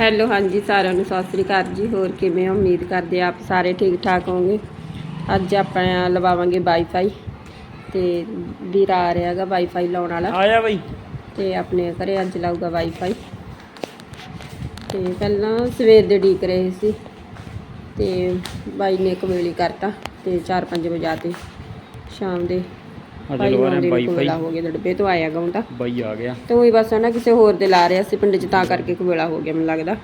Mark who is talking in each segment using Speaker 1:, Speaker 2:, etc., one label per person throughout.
Speaker 1: Hello ਹਾਂਜੀ ਸਾਰਿਆਂ ਨੂੰ ਸਤਿ ਸ੍ਰੀ ਅਕਾਲ ਜੀ। ਹੋਰ ਕਿਵੇਂ ਉਮੀਦ ਕਰਦੇ ਆਪ ਸਾਰੇ ਠੀਕ ਠਾਕ ਹੋਵੋਗੇ। ਅੱਜ ਆਪਾਂ ਲਵਾਵਾਂਗੇ ਵਾਈਫਾਈ ਤੇ ਵੀਰ ਆ ਰਿਹਾ ਹੈਗਾ ਵਾਈਫਾਈ ਲਾਉਣ ਵਾਲਾ।
Speaker 2: ਆਇਆ ਬਈ।
Speaker 1: ਤੇ ਆਪਣੇ ਘਰੇ ਅੱਜ ਲਾਊਗਾ ਵਾਈਫਾਈ ਤੇ ਪਹਿਲਾਂ ਸਵੇਰ ਦੇ ਡੀਕ ਰਹੇ ਸੀ। ਤੇ ਬਾਈ ਨੇ ਕਮੇਲੀ ਕਰਤਾ ਤੇ 4-5 ਵਜੇ ਆਤੇ ਸ਼ਾਮ ਦੇ। ਨੂੰ ਹੋ ਗਿਆ ਡੱਬੇ ਤੋਂ ਆਇਆ ਗਾ ਮੁੰਡਾ
Speaker 2: ਬਾਈ ਆ ਗਿਆ।
Speaker 1: ਤੇ ਉਹੀ ਬਸ ਨਾ ਕਿਸੇ ਹੋਰ ਦੇ ਲਾ ਰਿਹਾ ਸੀ ਪਿੰਡ 'ਚ ਤਾਂ ਕਰਕੇ ਕੁਵੇਲਾ ਹੋ ਗਿਆ ਮੈਨੂੰ ਲੱਗਦਾ।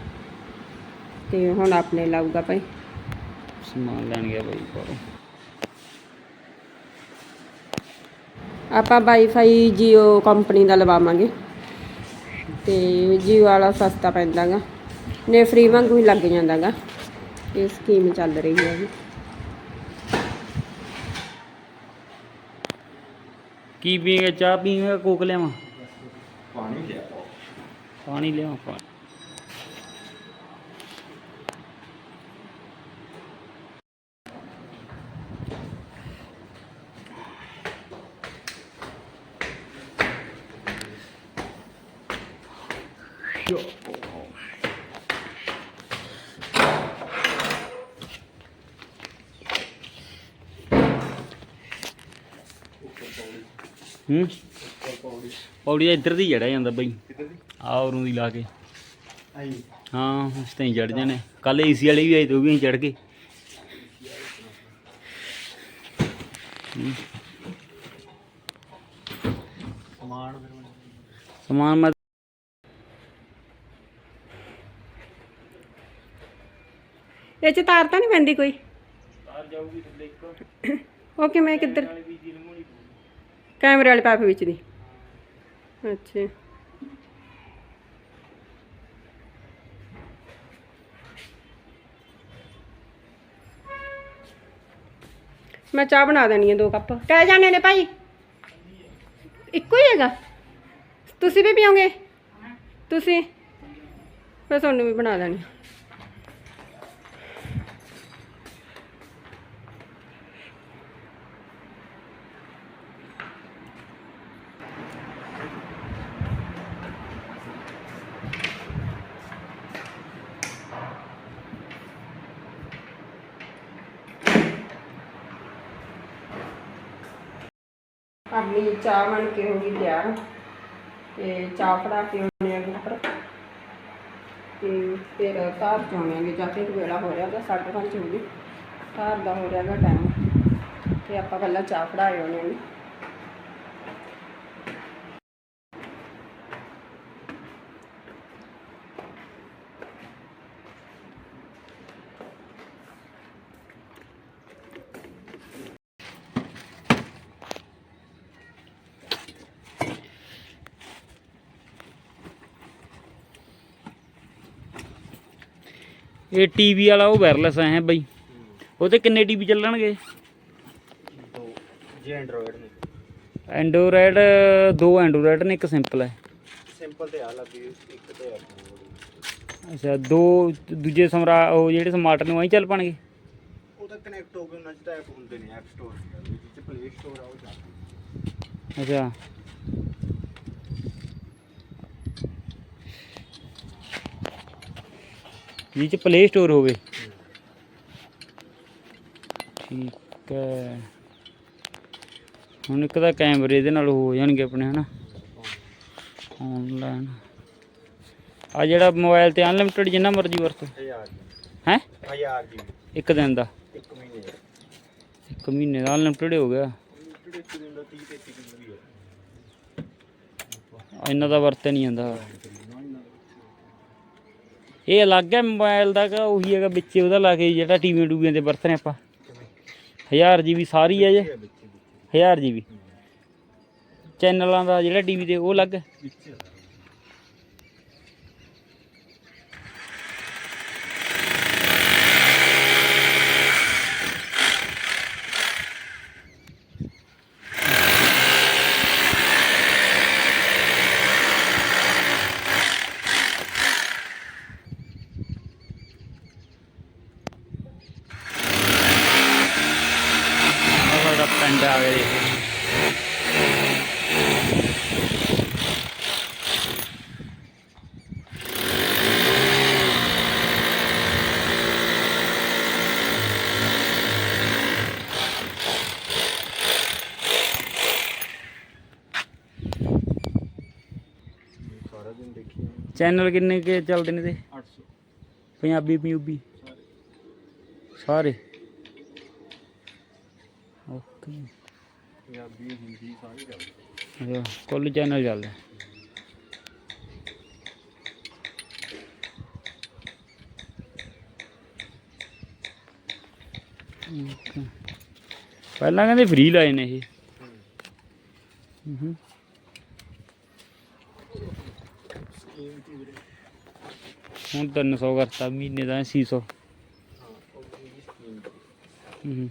Speaker 1: ਤੇ ਹੁਣ ਆਪਣੇ ਲਾਊਗਾ ਭਾਈ।
Speaker 2: ਸਮਾਨ ਲੈਣ ਗਿਆ ਬਾਈ ਬਾਹਰੋਂ।
Speaker 1: ਆਪਾਂ ਵਾਈਫਾਈ Jio ਕੰਪਨੀ ਦਾ ਲਵਾਵਾਂਗੇ। ਤੇ Jio ਵਾਲਾ ਸਸਤਾ ਪੈਂਦਾਗਾ ਨੇ ਫ੍ਰੀ ਵਾਂਗੂ ਹੀ ਲੱਗ ਜਾਂਦਾਗਾ। ਇਹ ਸਕੀਮ ਚੱਲ ਰਹੀ ਹੈ ਜੀ।
Speaker 2: ਕੀ ਪੀਂਗੇ ਚਾਹ ਪੀਂਗੇ ਕੋਕ ਲਿਆਵਾਂ? ਪਾਣੀ ਲਿਆ ਪਾਣੀ ਲਿਆਵਾਂ ਪਾਣੀ। ਹੂੰ? ਪੌੜੀ ਇੱਧਰ ਦੀ ਚੜਿਆ ਜਾਂਦਾ ਬਈ। ਆ ਉਰੋਂ ਦੀ ਲਾ ਕੇ। ਹਾਂ ਉਸ ਤੇ ਚੜ ਜਾਣੇ ਕੱਲ ਏਸੀ ਵਾਲੇ ਵੀ ਆਏ ਤੇ ਉਹ ਵੀ ਚੜ ਗਏ ਸਮਾਨ ਮੈਂ
Speaker 1: ਇਹ 'ਚ ਤਾਰ ਤਾਂ ਨਹੀਂ ਪੈਂਦੀ ਕੋਈ? ਉਹ ਕਿਵੇਂ ਕਿੱਧਰ ਕੈਮਰੇ ਵਾਲੇ ਪਾਪ ਵਿੱਚ ਦੀ। ਅੱਛਾ। ਮੈਂ ਚਾਹ ਬਣਾ ਦੇਣੀ ਹੈ ਦੋ ਕੱਪ। ਕਹਿ ਜਾਣੇ ਨੇ ਭਾਈ। ਇੱਕੋ ਹੀ ਹੈਗਾ। ਤੁਸੀਂ ਵੀ ਪੀਓਗੇ? ਤੁਸੀਂ। ਫਿਰ ਤੁਹਾਨੂੰ ਵੀ ਬਣਾ ਦੇਣੀ ਆਪਣੀ ਚਾਹ ਬਣ ਕੇ ਹੋ ਗਈ ਤਿਆਰ ਤੇ ਚਾਹ ਫੜਾ ਕੇ ਆਉਣੇ ਆ ਉੱਪਰ ਤੇ ਫਿਰ ਘਰ ਜਾਵਾਂਗੇ ਜਾ ਕੇ ਵੇਲਾ ਹੋ ਰਿਹਾ ਗਾ, ਸਾਢੇ ਪੰਜ ਹੋ ਗਏ। ਘਰ ਦਾ ਹੋ ਰਿਹਾ ਟਾਈਮ ਤੇ ਆਪਾਂ ਪਹਿਲਾਂ ਚਾਹ ਫੜਾਏ ਆਉਣੇ ਆ
Speaker 2: ਇਹ ਟੀਵੀ ਵਾਲਾ ਉਹ ਵਾਇਰਲੈਸ ਹੈ ਬਈ। ਉਹ ਤੇ ਕਿੰਨੇ ਟੀਵੀ ਚੱਲਣਗੇ?
Speaker 3: ਜੀ ਐਂਡਰੋਇਡ ਨੇ।
Speaker 2: ਐਂਡਰੋਇਡ ਦੋ ਐਂਡਰੋਇਡ ਨੇ ਇੱਕ ਸਿੰਪਲ ਹੈ
Speaker 3: ਸਿੰਪਲ ਤੇ ਆ ਲੱਗੀ ਇੱਕ ਤੇ ਆ।
Speaker 2: ਅੱਛਾ ਦੋ ਦੂਜੇ ਸਮਰਾ ਉਹ ਜਿਹੜੇ ਸਮਾਰਟ ਨੇ ਉਹ ਹੀ ਚੱਲ ਪਣਗੇ?
Speaker 3: ਉਹ ਤਾਂ ਕਨੈਕਟ ਹੋ ਕੇ ਉਹਨਾਂ ਚ ਐਪ ਹੁੰਦੇ ਨੇ ਐਪ ਸਟੋਰ ਜਿੱਥੇ ਪਲੇ ਸਟੋਰ ਆ ਉਹ ਚੱਲਦਾ
Speaker 2: ਅੱਛਾ। ਇਹ ਚ ਪਲੇ ਸਟੋਰ ਹੋਵੇ। ਠੀਕ ਹੈ। ਹੁਣ ਇੱਕ ਤਾਂ ਕੈਮਰੇ ਇਹਦੇ ਨਾਲ ਹੋ ਜਾਣਗੇ ਆਪਣੇ, ਹਨਾ? ਆਨਲਾਈਨ ਆ ਜਿਹੜਾ ਮੋਬਾਈਲ ਤੇ ਅਨਲਿਮਿਟਡ ਜਿੰਨਾ ਮਰਜ਼ੀ ਵਰਤੋ।
Speaker 3: 1000
Speaker 2: ਹੈ?
Speaker 3: 1000 ਜੀ
Speaker 2: ਇੱਕ ਦਿਨ ਦਾ।
Speaker 3: ਇੱਕ ਮਹੀਨੇ ਦਾ
Speaker 2: ਇੱਕ ਮਹੀਨੇ ਦਾ ਅਨਲਿਮਿਟਡ ਹੋ ਗਿਆ।
Speaker 3: ਇਹਨਾਂ ਦਾ 30 33 ਕਿਲੋ ਵੀ ਹੈ
Speaker 2: ਇੰਨਾ ਦਾ ਵਰਤਿਆ ਨਹੀਂ ਜਾਂਦਾ। ਇਹ ਅਲੱਗ ਹੈ ਮੋਬਾਈਲ ਦਾ ਕਿ ਉਹੀ ਹੈਗਾ ਵਿੱਚ ਉਹਦਾ ਲਾ ਕੇ ਜਿਹੜਾ ਟੀਵੀ ਟੂਵੀਆਂ ਤੇ ਵਰਤਨੇ ਆਪਾਂ। 1000 ਜੀਬੀ ਸਾਰੀ ਹੈ ਜੇ। 1000 ਜੀਬੀ ਚੈਨਲਾਂ ਦਾ ਜਿਹੜਾ ਟੀਵੀ ਤੇ ਉਹ ਅਲੱਗ। ਹੈ ਆਹ ਸਾਡਾ ਪਿੰਡ ਆ ਗਿਆ ਜੀ ਚੈਨਲ ਕਿੰਨੇ ਕੇ ਚੱਲਦੇ ਨੇ ਤੇ?
Speaker 3: 800
Speaker 2: ਪੰਜਾਬੀ ਪੰਜਾਬੀ।
Speaker 3: ਸਾਰੇ।
Speaker 2: ਓਕੇ।
Speaker 3: ਪੰਜਾਬੀ ਹਿੰਦੀ ਸਾਰੇ ਚੱਲਦੇ।
Speaker 2: ਅੱਛਾ ਕੁੱਲ ਚੈਨਲ ਚੱਲਦੇ. ਪਹਿਲਾਂ ਕਹਿੰਦੇ ਫ੍ਰੀ ਲਾਏ ਨੇ ਇਹ। ਹੂੰ।
Speaker 3: ਸਕੀਮ ਕੀ ਵੀਰੇ
Speaker 2: ਹੁਣ 300 ਕਰਤਾ ਮਹੀਨੇ ਦਾ 600
Speaker 3: ਹਾਂ ਉਹ ਵੀ ਸਕੀਮ
Speaker 2: ਹੂੰ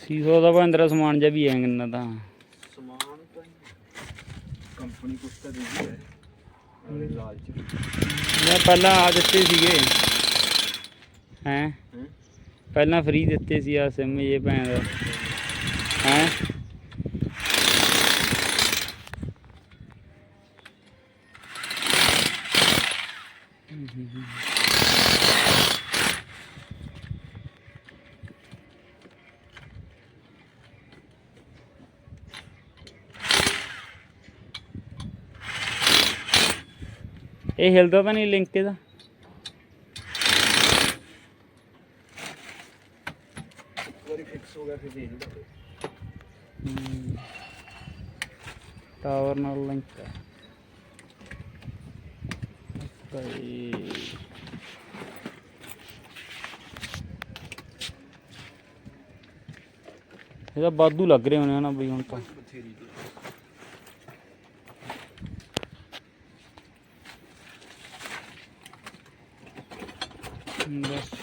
Speaker 2: 600 ਦਾ ਬੰਦਰਾ ਸਮਾਨ ਜਿਹਾ ਵੀ ਹੈ ਕਿੰਨਾ ਤਾਂ
Speaker 3: ਸਮਾਨ ਤਾਂ ਕੰਪਨੀ ਕੁਛ ਤਾਂ ਦਿੰਦੀ ਹੈ। ਲਾਲਚ
Speaker 2: ਮੈਂ ਪਹਿਲਾਂ ਆ ਦਿੱਤੇ ਸੀਗੇ। ਹੈਂ?
Speaker 3: ਹੈਂ?
Speaker 2: ਪਹਿਲਾਂ ਫ੍ਰੀ ਦਿੱਤੇ ਸੀ ਆ ਸਿਮ ਇਹ ਭੈਣ ਦਾ। ਹੈਂ? ਇਹ ਹਿਲਦਾ ਤਾਂ ਨਹੀਂ ਲਿੰਕ ਇਹਦਾ।
Speaker 3: ਇੱਕ ਵਾਰੀ ਫਿਕਸ ਹੋ ਗਿਆ ਫਿਰ ਦੇਖ ਲਓ।
Speaker 2: ਟਾਵਰ ਨਾਲ ਲਿੰਕ ਹੈ ਭਾਈ। ਇਹਦਾ ਬਾਦੂ ਲੱਗ ਰਹੇ ਹੋਣੇ ਹਨਾ ਬਈ ਹੁਣ ਤਾਂ। ਬਸ।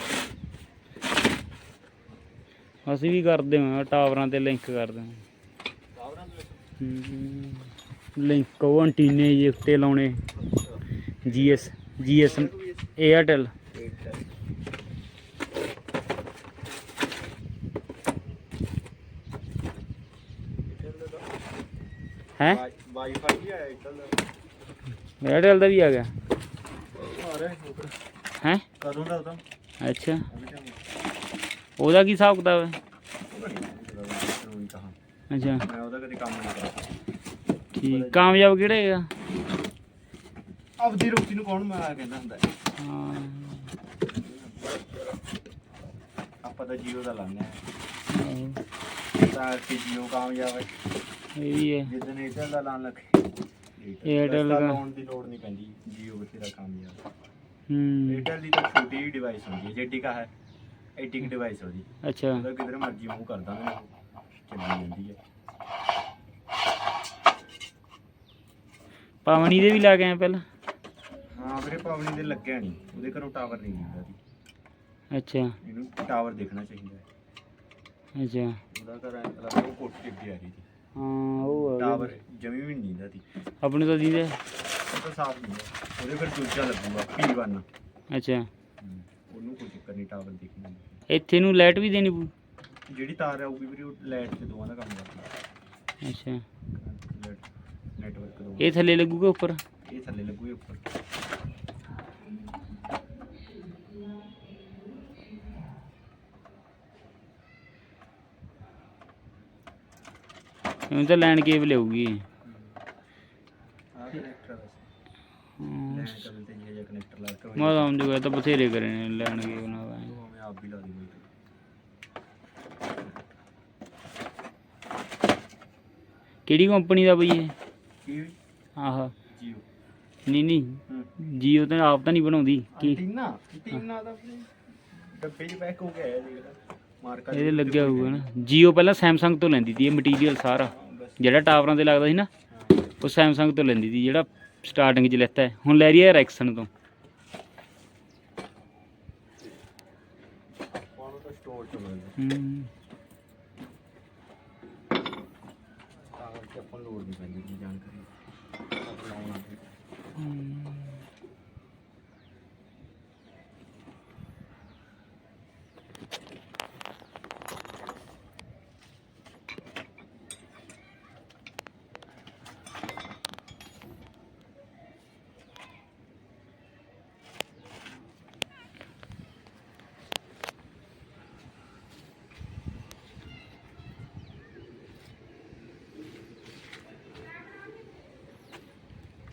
Speaker 2: ਅਸੀਂ ਵੀ ਕਰਦੇ ਹਾਂ ਟਾਵਰਾਂ ਤੇ ਲਿੰਕ ਕਰਦੇ ਹਾਂ।
Speaker 3: ਟਾਵਰਾਂ ਦੇ
Speaker 2: ਲਿੰਕ ਉਹ ਐਂਟੀਨੇ ਜੇ ਉੱਤੇ ਲਾਉਣੇ। ਜੀਐਸ ਜੀਐਸ
Speaker 3: Airtel ਦਾ
Speaker 2: ਹੈ
Speaker 3: ਵਾਈ- ਵਾਈਫਾਈ ਵੀ ਦਾ।
Speaker 2: ਏਅਰਟੈਲ ਦਾ ਵੀ ਆ ਗਿਆ।
Speaker 3: ਆ ਰਿਹਾ ਉੱਪਰ
Speaker 2: ਹੈ?
Speaker 3: ਕਦੋਂ ਦਾ ਉਹਦਾ
Speaker 2: ਅੱਛਾ। ਉਹਦਾ ਕੀ ਹਿਸਾਬ ਕਿਤਾਬ ਹੈ? ਅੱਛਾ।
Speaker 3: ਮੈਂ ਉਹਦਾ ਕਦੇ ਕੰਮ ਨਹੀਂ ਕਰਿਆ
Speaker 2: ਠੀਕ। ਕਾਮਯਾਬ ਕਿਹੜਾ ਹੈਗਾ
Speaker 3: ਆਪਦੀ ਰੋਟੀ ਨੂੰ ਕੌਣ ਮਾਰਾ ਕਹਿੰਦਾ ਹੁੰਦਾ ਹੈ? ਆਪਾਂ ਤਾਂ ਜੀਓ ਦਾ ਲਾਉਂਦੇ ਆ ਤਾਂ ਕਿ ਜੀਓ ਕਾਮਯਾਬ ਹੈ।
Speaker 2: ਇਹ ਵੀ ਹੈ।
Speaker 3: ਜਿੱਦਨ ਏਅਰਟੈਲ ਦਾ ਲਾਉਣ ਲੱਗੇ।
Speaker 2: Airtel ਦਾ-
Speaker 3: ਲਾਉਣ ਦੀ ਲੋੜ ਨਹੀਂ ਪੈਂਦੀ। ਜੀਓ ਬਥੇਰਾ ਕਾਮਯਾਬ
Speaker 2: ਹੂੰ।
Speaker 3: ਏਅਰਟੈਲ ਦੀ ਤਾਂ ਛੋਟੀ ਹੀ ਡਿਵਾਈਸ ਹੁੰਦੀ ਹੈ ਜਿਹੜੀ ਕਾ ਹੈ ਐਡੀ ਕਿ ਡਿਵਾਈਸ ਉਹਦੀ।
Speaker 2: ਅੱਛਾ।
Speaker 3: ਉਹਦਾ ਕਿਧਰ ਮਰਜ਼ੀ ਮੂਵ ਕਰ ਦਾਂਗੇ ਚੱਲੀ ਜਾਂਦੀ ਹੈ।
Speaker 2: ਪਾਵਣੀ ਦੇ ਵੀ ਲਾ ਕੇ ਆਏ ਪਹਿਲਾਂ?
Speaker 3: ਹਾਂ ਵੀਰੇ ਪਾਵਣੀ ਦੇ ਲੱਗਿਆ ਨਹੀਂ ਉਹਦੇ ਘਰੋਂ ਟਾਵਰ ਨਹੀਂ ਦਿੰਦਾ ਸੀ
Speaker 2: ਅੱਛਾ।
Speaker 3: ਇਹਨੂੰ ਟਾਵਰ ਦੇਖਣਾ ਚਾਹੀਦਾ ਹੈ।
Speaker 2: ਅੱਛਾ।
Speaker 3: ਉਹਦਾ ਘਰ ਐਂ ਲੱਗਦਾ ਉਹ ਕੋਠੀ ਅੱਗੇ ਆ ਰਹੀ ਸੀ।
Speaker 2: ਹਾਂ ਉਹ ਆ ਗਿਆ।
Speaker 3: ਟਾਵਰ ਜਮੀ ਵੀ ਨਹੀਂ ਦਿੰਦਾ ਸੀ।
Speaker 2: ਆਪਣੇ ਤਾਂ ਦੀਦੇ।
Speaker 3: ਤਾਂ ਸਾਫ਼ ਨਹੀਂ ਹੈ। ਉਹਦੇ ਫਿਰ ਦੂਜਾ ਲੱਗੂਗਾ P1
Speaker 2: ਅੱਛਾ।
Speaker 3: ਉਹਨੂੰ ਕੋਈ ਚੱਕਰ ਨਹੀਂ ਟਾਵਰ ਦੇਖਣਾ
Speaker 2: ਇੱਥੇ ਨੂੰ ਲਾਈਟ ਵੀ ਦੇਣੀ ਪਊ?
Speaker 3: ਜਿਹੜੀ ਤਾਰ ਆਊਗੀ ਵੀਰੇ ਉਹ ਲਾਈਟ ਤੇ ਦੋਵਾਂ ਦਾ ਕੰਮ ਕਰਦਾ
Speaker 2: ਅੱਛਾ।
Speaker 3: ਨੈਟਵਰਕ ਦੋ।
Speaker 2: ਇਹ ਥੱਲੇ ਲੱਗੂਗਾ ਉੱਪਰ?
Speaker 3: ਇਹ ਥੱਲੇ ਲੱਗੂਗੇ ਉੱਪਰ।
Speaker 2: ਹੁਣ ਤਾਂ ਲੈਣ ਕੇਬਲ ਆਊਗੀ।
Speaker 3: ਆਹ ਕਨੈਕਟਰ
Speaker 2: ਹਮ,
Speaker 3: ਲੈਣ ਕਬਲ ਤੇ ਜਿਹੜਾ ਕਨੈਕਟਰ ਲਾ ਕੇ
Speaker 2: ਮੈਂ ਤਾਂ ਗਿਆ ਤਾਂ ਬਥੇਰੇ ਕਰੇ ਨੇ ਲੈਣ ਕੇਬਲ ਨਾਲ
Speaker 3: ਉਹ ਮੈਂ ਆਪ ਵੀ ਲਾ ਦੂੰਗਾ
Speaker 2: ਕਿਹੜੀ ਕੰਪਨੀ ਦਾ ਬਈ ਇਹ?
Speaker 3: ਕੀ?
Speaker 2: ਆਹ।
Speaker 3: ਜੀਓ।
Speaker 2: ਨਹੀਂ ਨਹੀਂ।
Speaker 3: ਹੂੰ।
Speaker 2: ਜੀਓ ਤਾਂ ਆਪ ਤਾਂ ਨਹੀਂ ਬਣਾਉਂਦੀ। ਕੀ?
Speaker 3: ਟੀਨਾ ਟੀਨਾ ਦਾ ਡੱਬੇ 'ਚ ਪੈਕ ਹੋ ਦੇਖ ਲੈ ਮਾਰਕਾ
Speaker 2: ਇਹਦੇ ਲੱਗਿਆ ਹੋਊਗਾ ਨਾ। ਜੀਓ ਪਹਿਲਾਂ ਸੈਮਸੰਗ ਤੋਂ ਲੈਂਦੀ ਸੀ ਇਹ ਮਟੀਰੀਅਲ ਸਾਰਾ। ਜਿਹੜਾ ਟਾਵਰਾਂ ਤੇ ਲੱਗਦਾ ਸੀ ਨਾ ਉਹ ਸੈਮਸੰਗ ਤੋਂ ਲੈਂਦੀ ਸੀ ਜਿਹੜਾ ਸਟਾਰਟਿੰਗ 'ਚ ਲੈਤਾ ਹੈ। ਹੁਣ ਲੈ ਰਹੀ ਹੈ ਰੈਕਸਨ ਤੋਂ।
Speaker 3: ਕਰਕੇ ਆਪਾਂ ਲੋੜ ਨਹੀਂ ਪੈਂਦੀ ਜਾਣਕਾਰੀ ਆਪਾਂ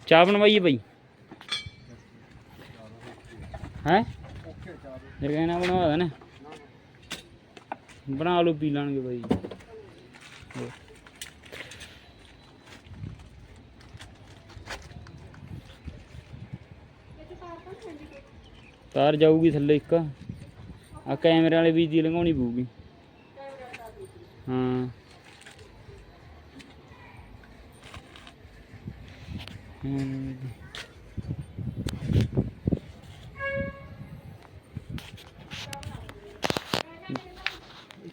Speaker 2: ਚਾਹ ਬਣਵਾਈਏ ਬਈ? ਹੈ? ਜੇ ਬਣਵਾ ਦੇਣਾ। ਬਣਾ ਲਓ, ਪੀ ਲਾਂਗੇ ਬਾਈ। ਤਾਰ ਜਾਊਗੀ ਥੱਲੇ ਇੱਕ। ਆ ਕੈਮਰੇ ਵਾਲੇ ਵੀ ਲੰਘਾਉਣੀ ਪਊਗੀ। ਹਾਂ।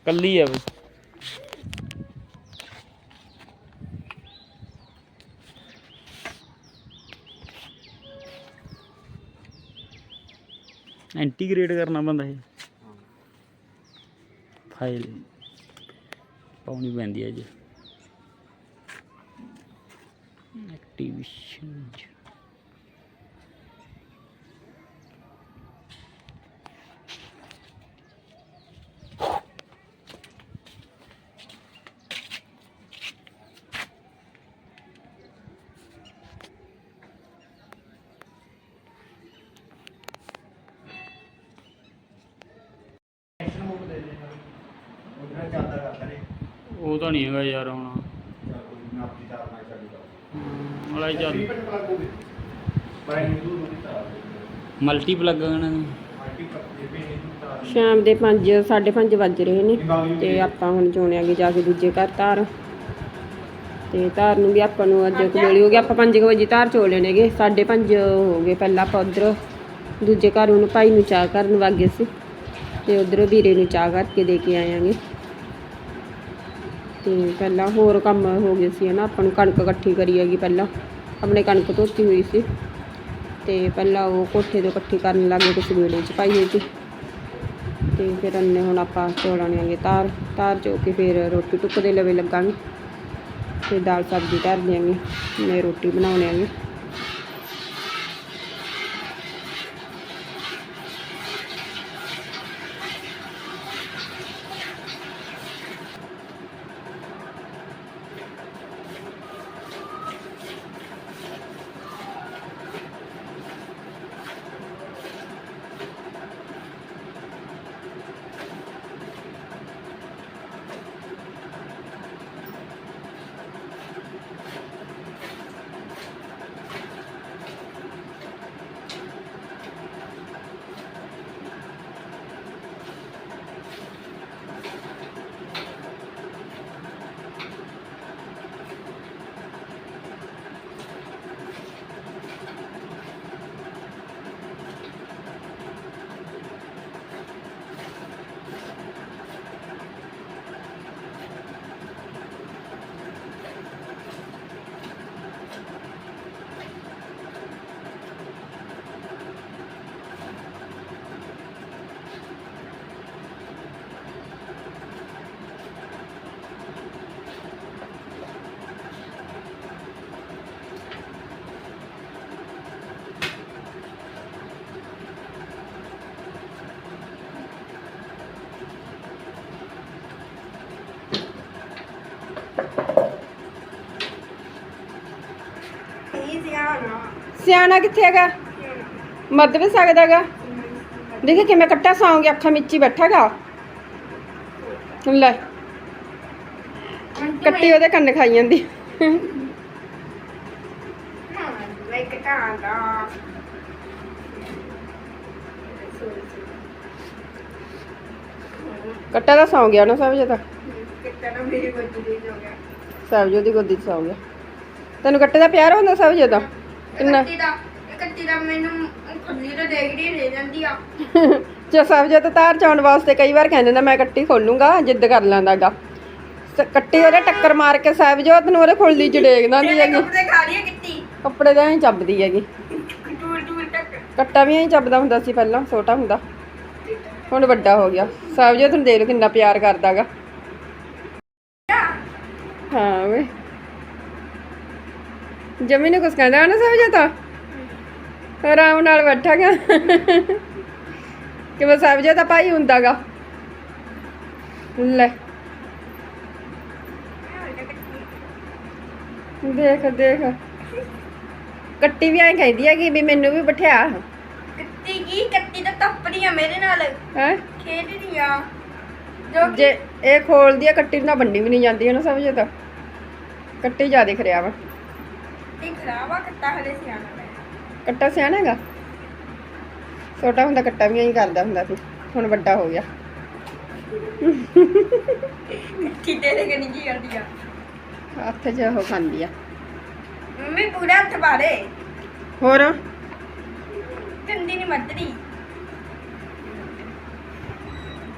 Speaker 2: ਕੱਲੀ ਆ ਬਈ। ਇੰਟੀਗ੍ਰੇਟ ਕਰਨਾ ਪੈਂਦਾ ਇਹ। ਫਾਈਲ ਪਾਉਣੀ ਪੈਂਦੀ ਹੈ ਜੀ ਐਕਟੀਵੇਸ਼ਨ
Speaker 3: ਉਹਦਾ ਜ਼ਿਆਦਾ ਕਰਦਾ ਨੇ
Speaker 2: ਉਹ ਤਾਂ ਨਹੀਂ ਹੈਗਾ ਯਾਰ ਹੁਣ।
Speaker 3: ਚੱਲ ਕੋਈ ਨਾ ਆਪਣੀ ਤਾਰ ਨਾਲ ਚੱਲ ਜਾਊਗਾ
Speaker 2: ਮਲਾਈ ਚੱਲ।
Speaker 3: ਰੀਪਨ ਪਲੱਗ ਹੋ ਗਈ ਬਾਈ ਨੂੰ ਦੂਰ ਦੀ ਤਾਰ
Speaker 2: ਮਲਟੀ ਪਲੱਗ
Speaker 3: ਵੀ ਨਹੀਂ ਤਾਰ
Speaker 1: ਸ਼ਾਮ ਦੇ 5 5:30 ਵੱਜ ਰਹੇ ਨੇ ਤੇ ਆਪਾਂ ਹੁਣ ਚੋਣਿਆਂਗੇ ਜਾ ਕੇ ਦੂਜੇ ਘਰ ਧਾਰ। ਤੇ ਧਾਰ ਨੂੰ ਵੀ ਆਪਾਂ ਨੂੰ ਅੱਜ ਕੁਵੇਲੇ ਹੋ ਗਿਆ ਆਪਾਂ 5 ਵਜੇ ਧਾਰ ਚੋ ਲੈਣੇਗੇ 5:30 ਹੋ ਗਏ ਪਹਿਲਾਂ ਆਪਾਂ ਉਧਰ। ਦੂਜੇ ਘਰ ਉਹਨੂੰ ਭਾਈ ਨੂੰ ਚਾਹ ਕਰਨ ਵਾਗੇ ਸੀ। ਤੇ ਉਧਰ ਵੀਰੇ ਨੂੰ ਚਾਹ ਕਰਕੇ ਦੇ ਕੇ ਆਇਆਂਗੇ ਤੇ ਪਹਿਲਾਂ ਹੋਰ ਕੰਮ ਹੋ ਗਏ ਸੀ ਹਨਾ, ਆਪਾਂ ਨੂੰ ਕਣਕ ਇਕੱਠੀ ਕਰੀ ਹੈਗੀ ਪਹਿਲਾਂ, ਆਪਣੇ ਕਣਕ ਧੋਤੀ ਹੋਈ ਸੀ ਤੇ ਪਹਿਲਾਂ ਉਹ ਕੋਠੇ ਤੋਂ ਇਕੱਠੀ ਕਰਨ ਲੱਗੇ ਕੁਛ ਵੇੜੇ ਚ ਪਾਈ ਹੋਈ ਸੀ। ਤੇ ਫਿਰ ਅੰਨੇ ਹੁਣ ਆਪਾਂ ਚੋੜਾਂਗੇ ਤਾਰ ਤਾਰ ਚੋ ਕੇ ਫਿਰ ਰੋਟੀ ਟੁੱਕ ਦੇ ਲਵੇ ਲੱਗਾਂਗੇ ਤੇ ਦਾਲ ਸਬਜ਼ੀ ਧਰ ਦਿਆਂਗੇ ਮੈਂ ਰੋਟੀ ਬਣਾਉਣੇ ਆਂਗੇ। ਸਿਆਣਾ ਕਿੱਥੇ ਹੈਗਾ? ਮਰਦ ਵੀ ਸਕਦਾ ਹੈਗਾ। ਦੇਖੇ ਕਿਵੇਂ ਕੱਟਾ ਸੌਂ ਗਿਆ, ਅੱਖਾਂ ਵਿੱਚ ਹੀ ਬੈਠਾਗਾ ਲੈ, ਕੱਟੀ ਉਹਦੇ ਕੰਨ ਖਾਈ ਜਾਂਦੀ। ਕੱਟਾ ਦਾ ਸੌਂ ਗਿਆ ਨਾ ਸਭ ਜੇ ਤਾਂ। ਸਭ ਜੋ ਗੋਦੀ ਸੌਂ ਗਿਆ। ਤੈਨੂੰ ਕੱਟੇ ਦਾ ਪਿਆਰ ਹੁੰਦਾ ਸਭ ਜੇ ਕਿੰਨਾ
Speaker 4: ਕੱਟੀ ਦਾ ਇਹ ਕੱਟੀ ਦਾ ਮੈਨੂੰ ਖੁੱਲੀ ਤਾਂ ਦੇਖਦੀ ਰਹਿ ਜਾਂਦੀ ਆ।
Speaker 1: ਜੇ ਸਭ ਜੇ ਤਾਂ ਤਾਰ ਚਾਉਣ ਵਾਸਤੇ ਕਈ ਵਾਰ ਕਹਿੰਦੇ ਨੇ ਮੈਂ ਕੱਟੀ ਖੋਲੂੰਗਾ ਜਿੱਦ ਕਰ ਲੈਂਦਾਗਾ। ਕੱਟੀ ਉਹਦੇ ਟੱਕਰ ਮਾਰ ਕੇ ਸਾਹਿਬ ਜੋ ਤੈਨੂੰ ਉਹਦੇ ਖੁੱਲੀ ਚ ਡੇਗ ਦਿੰਦੀ
Speaker 4: ਜਿਹੜੇ
Speaker 1: ਹੈਗੀ।
Speaker 4: ਕੱਪੜੇ ਖਾ ਰਹੀ ਹੈ ਕਿੱਟੀ
Speaker 1: ਕੱਪੜੇ ਦਾ ਹੀ ਚੱਬਦੀ ਹੈਗੀ।
Speaker 4: ਤੱਕ।
Speaker 1: ਕੱਟਾ ਵੀ ਐਂ ਚੱਬਦਾ ਹੁੰਦਾ ਸੀ ਪਹਿਲਾਂ ਛੋਟਾ ਹੁੰਦਾ। ਹੁਣ ਵੱਡਾ ਹੋ ਗਿਆ। ਸਾਹਿਬ ਜੋ ਤੈਨੂੰ ਦੇਖ ਲਓ ਕਿੰਨਾ ਪਿਆਰ ਕਰਦਾਗਾ। ਹਾਂ ਵੇ ਜਮੀ ਨੂੰ ਕੁਛ ਕਹਿੰਦਾ ਨਾ ਜੋ ਤਾਂ ਆਰਾਮ ਨਾਲ ਬੈਠਾਗਾ ਕਿ ਮੈਂ ਜੋ ਤਾਂ ਭਾਈ ਹੁੰਦਾਗਾ ਲੈ। ਦੇਖ ਦੇਖ। ਕੱਟੀ ਵੀ ਐਂ ਕਹਿੰਦੀ ਹੈ ਕਿ ਵੀ ਮੈਨੂੰ ਵੀ ਬਿਠਾ
Speaker 4: ਕਿੱਟੀ ਸੀਗੀ ਕੱਤੀ ਤਾਂ ਤੱਪਦੀ ਆ ਮੇਰੇ ਨਾਲ।
Speaker 1: ਹੈ?
Speaker 4: ਖੇਡਦੀ ਆ। ਜੋ ਕਿ
Speaker 1: ਜੇ ਇਹ ਖੋਲਦੀ ਆ ਕੱਟੀ ਨਾਲ ਬੰਨੀ ਵੀ ਨਹੀਂ ਜਾਂਦੀ ਉਹਨੂੰ ਸਮਝੇ ਤਾਂ ਕੱਟੀ ਜ਼ਿਆਦਾ ਖਰਿਆ ਵਾ।
Speaker 4: ਹਲੇ ਸਿਆਣਾ
Speaker 1: ਕੱਟਾ ਸਿਆਣਾ ਹੈਗਾ? ਛੋਟਾ ਹੁੰਦਾ ਕੱਟਾ ਵੀ ਐਂ ਕਰਦਾ ਹੁੰਦਾ ਸੀ। ਹੁਣ ਵੱਡਾ ਹੋ ਗਿਆ।
Speaker 4: ਕਿਤੇ ਦੇ ਕਨੀ ਕੀ ਕਰਦੀ ਆ।
Speaker 1: ਹੱਥ 'ਚ ਉਹ ਖਾਂਦੀ ਆ।
Speaker 4: ਮੰਮੀ ਪੂਰਾ ਹੱਥ ਬਾਰੇ
Speaker 1: ਹੋਰ?
Speaker 4: ਗੰਦੀ ਨਹੀਂ ਮੱਤਰੀ